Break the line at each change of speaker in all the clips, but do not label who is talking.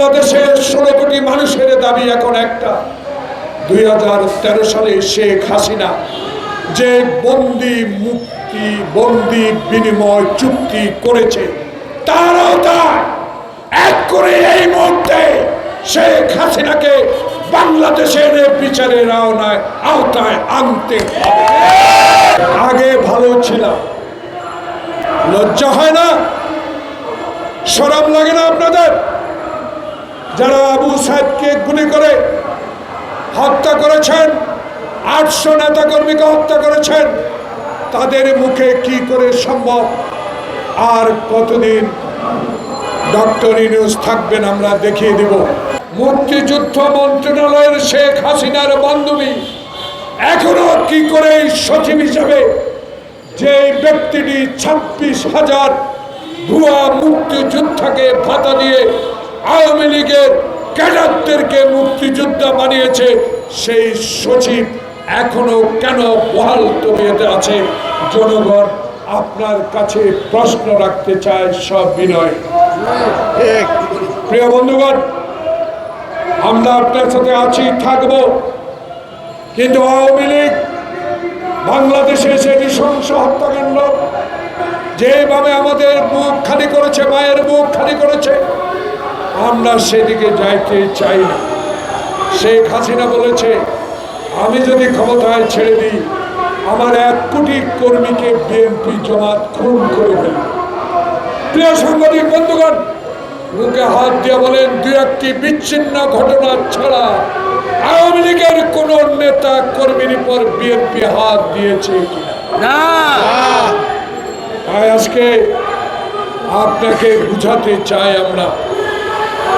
বাংলাদেশের ষোলো কোটি মানুষের দাবি এখন একটা। দুই হাজার তেরো সালে শেখ হাসিনা যে বন্দি মুক্তি, বন্দি বিনিময় চুক্তি করেছে তার আওতায় এক করে এই মুহূর্তে শেখ হাসিনাকে বাংলাদেশের বিচারের আওনায় আওতায় আনতে আগে ভালো ছিলাম। লজ্জা হয় না? সরম লাগে না আপনাদের? যারা আবু সাহেবকে গুলি করে হত্যা করেছেন, আটশো নেতা কর্মীকে হত্যা করেছেন, তাদের মুখে কি করে সম্ভব? আর কতদিন ডক্টর ইনিউস থাকবেন আমরা দেখিয়ে দেব। মুক্তিযুদ্ধ মন্ত্রণালয়ের শেখ হাসিনার বান্ধবী এখনও কি করে সচিব হিসাবে যে ব্যক্তিটি ছাব্বিশ হাজার ভুয়া মুক্তিযোদ্ধাকে ভাতা দিয়ে আওয়ামী লীগের ক্যাডারদেরকে মুক্তিযোদ্ধা বানিয়েছে সেই সচিব। এখনও কেন বহাল তবিয়তে আছে? জনগণ আপনার কাছে প্রশ্ন রাখতে চায় সব বিনয়। প্রিয় বন্ধুগণ, আমরা আপনার সাথে আছি, থাকব। কিন্তু আওয়ামী লীগ বাংলাদেশে এসে নৃশংস হত্যাকাণ্ড, যেভাবে আমাদের মুখ খালি করেছে, মায়ের মুখ খালি করেছে আমরা সেদিকে যাইতে চাই না। শেখ হাসিনা বলেছে আমি যদি ক্ষমতায় ছেড়ে দিই আমার এক কোটি কর্মীকে বিএনপি জমাত খুন করে ফেলবে। প্রিয় সাংবাদিক বন্ধুগণ মুখে হাত দিয়ে বলেন দু একটি বিচ্ছিন্ন ঘটনা ছাড়া আওয়ামী লীগের কোন নেতা কর্মীর উপর বিএনপি হাত দিয়েছে কিনা? তাই আজকে আপনাকে বুঝাতে চাই আমরা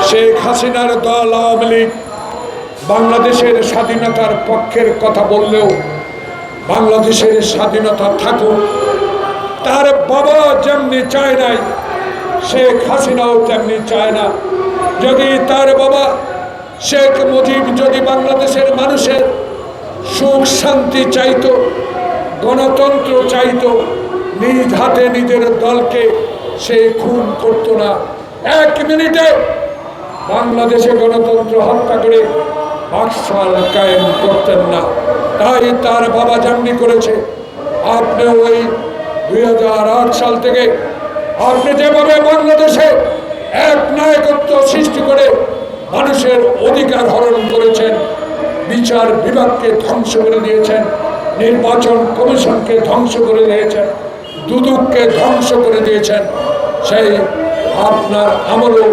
শেখ হাসিনার দল আওয়ামী লীগ বাংলাদেশের স্বাধীনতার পক্ষের কথা বললেও বাংলাদেশের স্বাধীনতা থাকুক। তার বাবা যেমনি চায় নাই, শেখ হাসিনাও তেমনি চায় না। যদি তার বাবা শেখ মুজিব যদি বাংলাদেশের মানুষের সুখ শান্তি চাইত, গণতন্ত্র চাইতো, নিজ হাতে নিজের দলকে সে খুন করতো না। এক মিনিটে বাংলাদেশে গণতন্ত্র হত্যা করে বাকশাল কায়েম করতেন না। তাই তার বাবা যেমনি করেছে। আপনি ওই দুই হাজার আট সাল থেকে আপনি যেভাবে বাংলাদেশে এক নায়কত্ব সৃষ্টি করে মানুষের অধিকার হরণ করেছেন, বিচার বিভাগকে ধ্বংস করে দিয়েছেন, নির্বাচন কমিশনকে ধ্বংস করে দিয়েছেন, দুদুককে ধ্বংস করে দিয়েছেন, সেই আপনার আমলও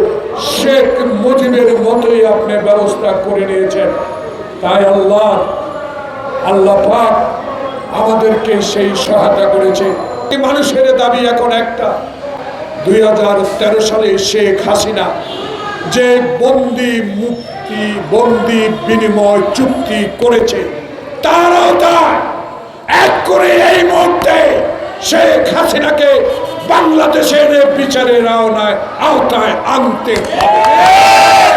শেখ মুজিবের মতোই আপনি ব্যবস্থা করে নিয়েছেন। তাই আল্লাহ আল্লাহ পাক আমাদেরকে সেই সহায়তা করেছে। মানুষের দাবি এখন একটা। দুই হাজার তেরো সালে শেখ হাসিনা যে বন্দি মুক্তি, বন্দি বিনিময় চুক্তি করেছে তার আওতায় এক করে এই মুহূর্তে শেখ হাসিনাকে বাংলাদেশের বিচারের আওনায় আওতায় আনতে হবে।